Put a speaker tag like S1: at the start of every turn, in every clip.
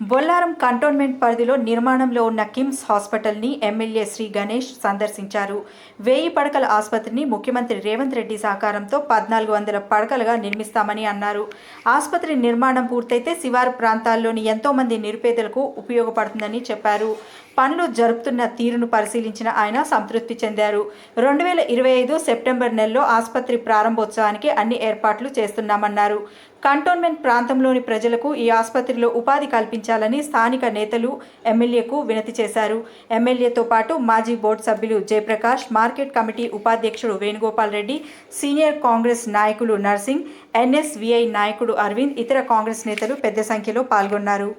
S1: Bollaram cantonment పరిధిలో నిర్మాణంలో ఉన్న కిమ్స్ హాస్పిటల్ని ఎమ్మెల్యే శ్రీ గణేష్ సందర్శించారు. వేయి పడకల ఆసుపత్రిని ముఖ్యమంత్రి రేవంత్ రెడ్డి సహకారంతో పద్నాలుగు వందల పడకలుగా నిర్మిస్తామని అన్నారు. ఆసుపత్రి నిర్మాణం పూర్తయితే శివారు ప్రాంతాల్లోని ఎంతోమంది నిరుపేదలకు ఉపయోగపడుతుందని చెప్పారు. పనులు జరుపుతున్న తీరును పరిశీలించిన ఆయన సంతృప్తి చెందారు. రెండు వేల ఇరవై ఐదు సెప్టెంబర్ నెలలో ఆసుపత్రి ప్రారంభోత్సవానికి అన్ని ఏర్పాట్లు చేస్తున్నామన్నారు. కంటోన్మెంట్ ప్రాంతంలోని ప్రజలకు ఈ ఆసుపత్రిలో ఉపాధి కల్పించాలని స్థానిక నేతలు ఎమ్మెల్యేకు వినతి చేశారు. ఎమ్మెల్యేతో పాటు మాజీ బోర్డు సభ్యులు జయప్రకాష్ మార్కెట్ కమిటీ ఉపాధ్యక్షుడు వేణుగోపాల్ రెడ్డి సీనియర్ కాంగ్రెస్ నాయకులు నర్సింగ్ ఎన్ఎస్విఐ నాయకుడు అరవింద్ ఇతర కాంగ్రెస్ నేతలు పెద్ద సంఖ్యలో పాల్గొన్నారు.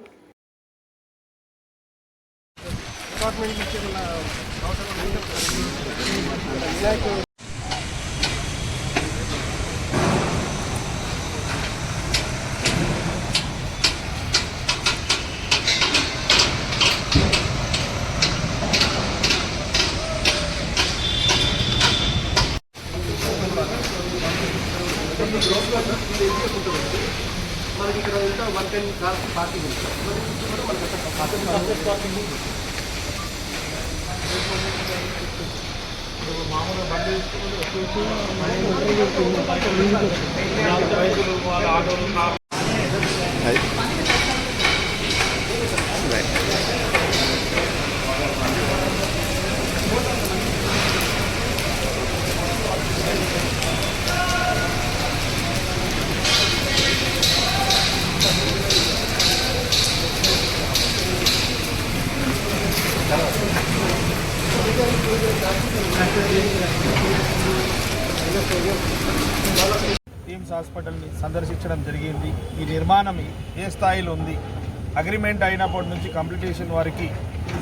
S2: డిపార్ట్మెంట్ నుంచి ఏమన్నా అవసరం ఉంటే మనకి ఇక్కడ ఇంకా వన్ టెన్ కార్స్ పార్కింగ్ ఉంటుంది మనకి మరి ఇది కూడా మనకి
S3: టీమ్స్ హాస్పిటల్ని సందర్శించడం జరిగింది. ఈ నిర్మాణం ఏ స్థాయిలో ఉంది? అగ్రిమెంట్ అయినప్పటి నుంచి కంప్లీటేషన్ వారికి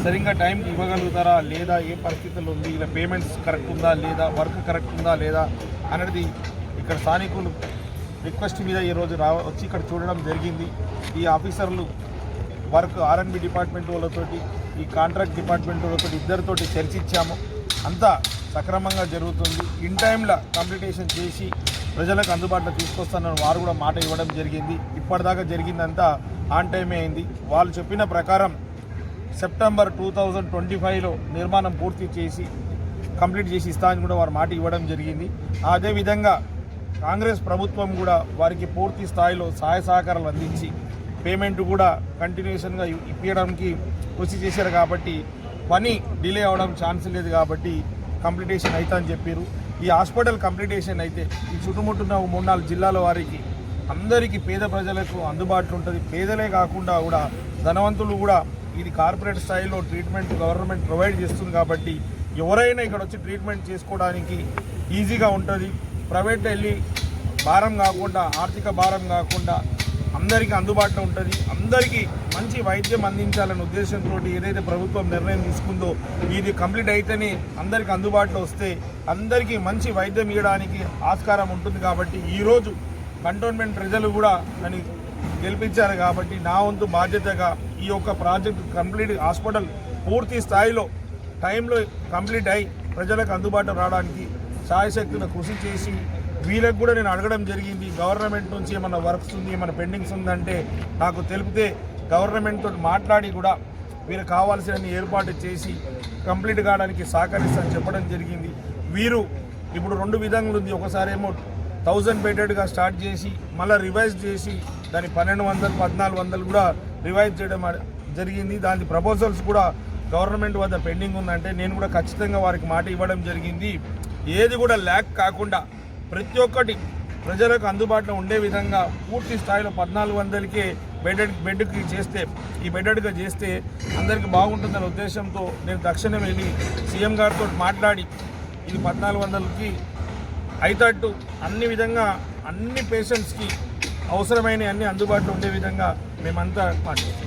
S3: సరిగ్గా టైంకి ఇవ్వగలుగుతారా? లేదా ఏ పరిస్థితులు ఉంది? ఇలా పేమెంట్స్ కరెక్ట్ ఉందా? లేదా వర్క్ కరెక్ట్ ఉందా? లేదా అనేది ఇక్కడ స్థానికులు రిక్వెస్ట్ మీద ఈరోజు రా వచ్చి ఇక్కడ చూడడం జరిగింది. ఈ ఆఫీసర్లు వర్క్ ఆర్ఎన్బి డిపార్ట్మెంట్ వాళ్ళతోటి ఈ కాంట్రాక్ట్ డిపార్ట్మెంట్ వాళ్ళతో ఇద్దరితోటి చర్చించాము. అంతా సక్రమంగా జరుగుతుంది. ఇన్ టైంలో కంప్లీటేషన్ చేసి ప్రజలకు అందుబాటులో తీసుకొస్తానని వారు కూడా మాట ఇవ్వడం జరిగింది. ఇప్పటిదాకా జరిగిందంతా ఆన్ టైమే అయింది. వాళ్ళు చెప్పిన ప్రకారం సెప్టెంబర్ టూ థౌజండ్ ట్వంటీ ఫైవ్లో నిర్మాణం పూర్తి చేసి కంప్లీట్ చేసి ఇస్తా అని కూడా వారు మాట ఇవ్వడం జరిగింది. అదేవిధంగా కాంగ్రెస్ ప్రభుత్వం కూడా వారికి పూర్తి స్థాయిలో సహాయ సహకారాలు అందించి పేమెంట్ కూడా కంటిన్యూషన్గా ఇప్పించడానికి కృషి చేశారు కాబట్టి పని డిలే అవడం ఛాన్స్ లేదు కాబట్టి కంప్లీటేషన్ అవుతా అని చెప్పారు. ఈ హాస్పిటల్ కంప్లీటేషన్ అయితే ఈ చుట్టుముట్టున్న మూడు నాలుగు జిల్లాల వారికి అందరికీ పేద ప్రజలకు అందుబాటులో ఉంటుంది. పేదలే కాకుండా కూడా ధనవంతులు కూడా ఇది కార్పొరేట్ స్థాయిలో ట్రీట్మెంట్ గవర్నమెంట్ ప్రొవైడ్ చేస్తుంది కాబట్టి ఎవరైనా ఇక్కడ వచ్చి ట్రీట్మెంట్ చేసుకోవడానికి ఈజీగా ఉంటుంది. ప్రైవేట్ వెళ్ళి భారం కాకుండా ఆర్థిక భారం కాకుండా అందరికీ అందుబాటులో ఉంటుంది. అందరికీ మంచి వైద్యం అందించాలనే ఉద్దేశంతో ఏదైతే ప్రభుత్వం నిర్ణయం తీసుకుందో ఇది కంప్లీట్ అయితేనే అందరికీ అందుబాటులో వస్తే అందరికీ మంచి వైద్యం ఇవ్వడానికి ఆస్కారం ఉంటుంది కాబట్టి ఈరోజు కంటోన్మెంట్ ప్రజలు కూడా నన్ను గెలిపించారు కాబట్టి నా వంతు బాధ్యతగా ఈ యొక్క ప్రాజెక్ట్ కంప్లీట్ హాస్పిటల్ పూర్తి స్థాయిలో టైంలో కంప్లీట్ అయి ప్రజలకు అందుబాటులో రావడానికి సాయశక్తుల కృషి చేసి వీళ్ళకి కూడా నేను అడగడం జరిగింది గవర్నమెంట్ నుంచి ఏమైనా వర్క్స్ ఉంది ఏమైనా పెండింగ్స్ ఉందంటే నాకు తెలిపితే గవర్నమెంట్ తోటి మాట్లాడి కూడా వీరు కావాల్సిన ఏర్పాటు చేసి కంప్లీట్ కావడానికి సహకరిస్తారని చెప్పడం జరిగింది. వీరు ఇప్పుడు రెండు విధంగా ఉంది. ఒకసారి ఏమో థౌజండ్ బెడెడ్గా స్టార్ట్ చేసి మళ్ళీ రివైజ్ చేసి దాని పన్నెండు వందలు పద్నాలుగు వందలు కూడా రివైజ్ చేయడం జరిగింది. దాని ప్రపోజల్స్ కూడా గవర్నమెంట్ వద్ద పెండింగ్ ఉందంటే నేను కూడా ఖచ్చితంగా వారికి మాట ఇవ్వడం జరిగింది. ఏది కూడా ల్యాక్ కాకుండా ప్రతి ఒక్కటి ప్రజలకు అందుబాటులో ఉండే విధంగా పూర్తి స్థాయిలో పద్నాలుగు వందలకే బెడ్ బెడ్కి చేస్తే ఈ బెడ్గా చేస్తే అందరికీ బాగుంటుందనే ఉద్దేశంతో నేను తక్షణం వెళ్ళి సీఎం గారితో మాట్లాడి ఇది పద్నాలుగు వందలకి అయితట్టు అన్ని విధంగా అన్ని పేషెంట్స్కి అవసరమైన అన్ని అందుబాటులో ఉండే విధంగా మేమంతా మాట్లాడుతాం